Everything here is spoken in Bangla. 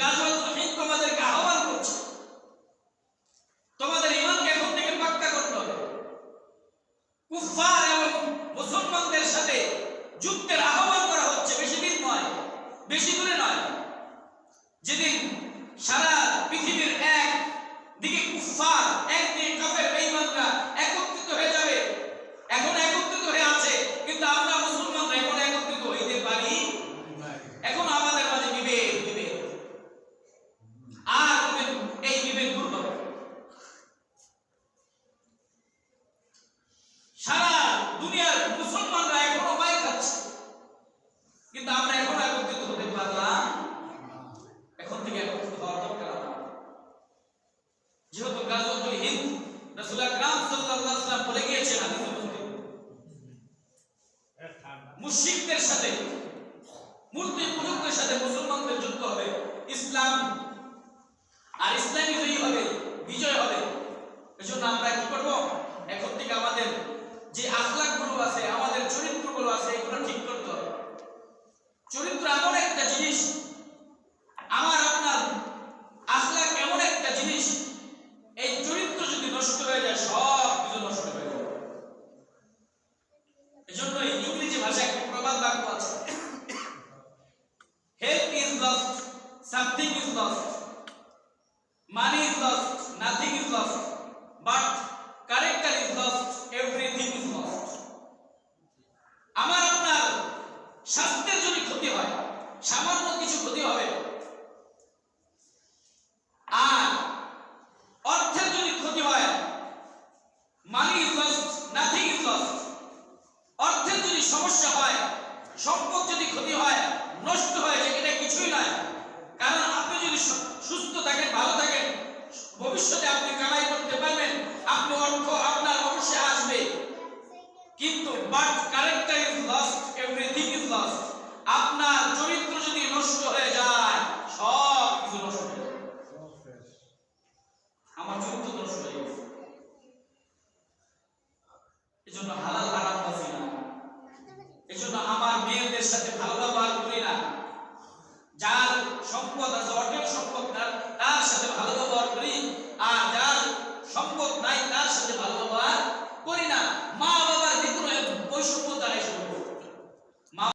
গাজওয়াতুল হিন্দ তোমাদেরকে আহ্বান করছে। তোমাদের ইমানকে এখন থেকে পাক্কা করতে হবে। এবং মুসলমানদের সাথে যুদ্ধের আহ্বান করা হচ্ছে, বেশি দিন নয়, বেশি দূরে নয়। যেদিন সারা পৃথিবীর এক দিকে কুফফার একদিকে কাফের বেঈমানরা একত্রিত হয়ে যাবে এখন একত্রিত হয়ে আছে কিন্তু আমরা মুসলমানরা এখন একত্রিত হইতে পারি এখন আমাদের মাঝে বিভেদ বিভেদ আর কোনদিন এই বিভেদ দূর হবে না। সারা দুনিয়ার মুসলমানরা এখনও মায়ের খাচ্ছে। কিন্তু আমরা এখন একত্রিত হতে পারলাম এখন থেকে একত্রিত হওয়ার দরকার যেহেতু গাজওয়াতুল হিন্দ রাসূল আকরাম সাল্লাল্লাহু বলে গিয়েছেন হাদিসে মুসলিম সাথে, মূর্তি পূজকদের সাথে মুসলমানদের যুদ্ধ হবে, ইসলাম আর ইসলামী জয়ী হবে, বিজয় হবে এজন্য আমরা কি করব এখন থেকে আমাদের যে আখলাকগুলো আছে আমাদের চরিত্রগুলো আছে এগুলো ঠিক করতে হবে চরিত্র এমন একটা জিনিস আমার আপনার আখলাক এমন একটা জিনিস এই চরিত্র যদি নষ্ট হয়ে যায় সব কিছু নষ্ট হয়ে যাবে এজন্য ইংরেজি ভাষায় একটা প্রবাদ বাক্য আছে। Is lost something is lost money is lost nothing is lost but character is lost everything is lost আমার আপনার স্বাস্থ্যের যদি ক্ষতি হয়, সামান্য কিছু ক্ষতি হবে আর অর্থের যদি ক্ষতি হয় money is lost nothing is lost অর্থের যদি সমস্যা হয় সম্পদ যদি ক্ষতি হয়, নষ্ট হয়ে এটা কিছুই নয়। কারণ আপনি যদি সুস্থ থাকেন, ভালো থাকেন, ভবিষ্যতে আপনি কামাই করতে পারবেন, আপনি অর্থ আপনার অবশ্যই আসবে। কিন্তু but character is lost everything is lost আপনার চরিত্র যদি নষ্ট হয়ে যায়, সব কিছু নষ্ট হয়ে আমার চরিত্র নষ্ট হয়ে গেছে। এজন্য হালাল হারাম বাসি না এজন্য সাথে ভালো ব্যবহার করি না। যার সম্পদ আছে